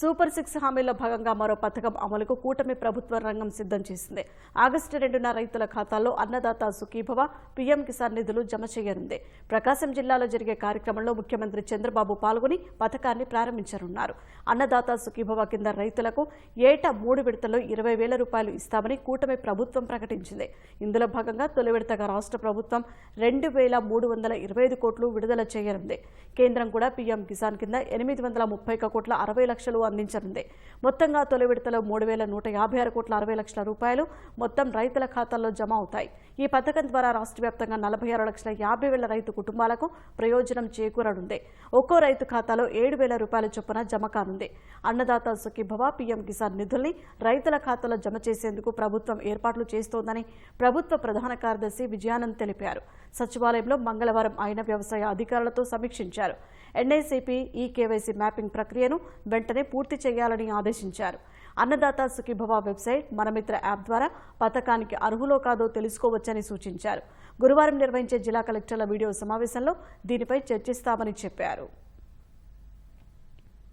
Super six హామీలో భాగంగా మరో పథకం అమలుకు కూటమి ప్రభుత్వ రంగం సిద్ధం చేసింది. ఆగస్టు రెండున రైతుల ఖాతాల్లో అన్నదాత సుఖీభవ పీఎం కిసాన్ నిధులు జమ చేయనుంది. ప్రకాశం జిల్లాలో జరిగే కార్యక్రమంలో ముఖ్యమంత్రి చంద్రబాబు పాల్గొని పథకాన్ని ప్రారంభించనున్నారు. అన్నదాత సుఖీభవ కింద రైతులకు ఏటా మూడు విడతల్లో ఇరవై వేల రూపాయలు ఇస్తామని కూటమి ప్రభుత్వం ప్రకటించింది. ఇందులో భాగంగా తొలి విడతగా రాష్ట్ర ప్రభుత్వం రెండు వేల మూడు వందల ఇరవై ఐదు కోట్లు విడుదల చేయనుంది. కేంద్రం కూడా పీఎం కిసాన్ కింద ఎనిమిది వందల ముప్పై ఒక కోట్ల అరవై లక్షలు అందించనుంది. మొత్తంగా తొలి విడతలో మూడు వేల నూట యాభై ఆరు కోట్ల అరవై లక్షల రూపాయలు మొత్తం రైతుల ఖాతాల్లో జమ అవుతాయి. ఈ పథకం ద్వారా రాష్ట్ర వ్యాప్తంగా నలభై ఆరు లక్షల యాభై వేల రైతు కుటుంబాలకు ప్రయోజనం చేకూరనుంది. ఒక్కో రైతు ఖాతాలో ఏడు వేల రూపాయల చొప్పున జమ కానుంది. అన్నదాత సుఖీభవ పీఎం కిసాన్ నిధుల్ని రైతుల ఖాతాలో జమ చేసేందుకు ప్రభుత్వం ఏర్పాట్లు చేస్తోందని ప్రభుత్వ ప్రధాన కార్యదర్శి విజయానంద్ తెలిపారు. సచివాలయంలో మంగళవారం ఆయన వ్యవసాయ అధికారులతో సమీక్షించారు. ఎన్ఐసిపి ఈ కేవైసీ మ్యాపింగ్ ప్రక్రియను వెంటనే పూర్తి చేయాలని ఆదేశించారు. అన్నదాత సుఖీభవ వెబ్సైట్ మనమిత్ర యాప్ ద్వారా పథకానికి అర్హులో కాదో తెలుసుకోవచ్చని సూచించారు. గురువారం నిర్వహించే జిల్లా కలెక్టర్ల వీడియో సమావేశంలో దీనిపై చర్చిస్తామని చెప్పారు.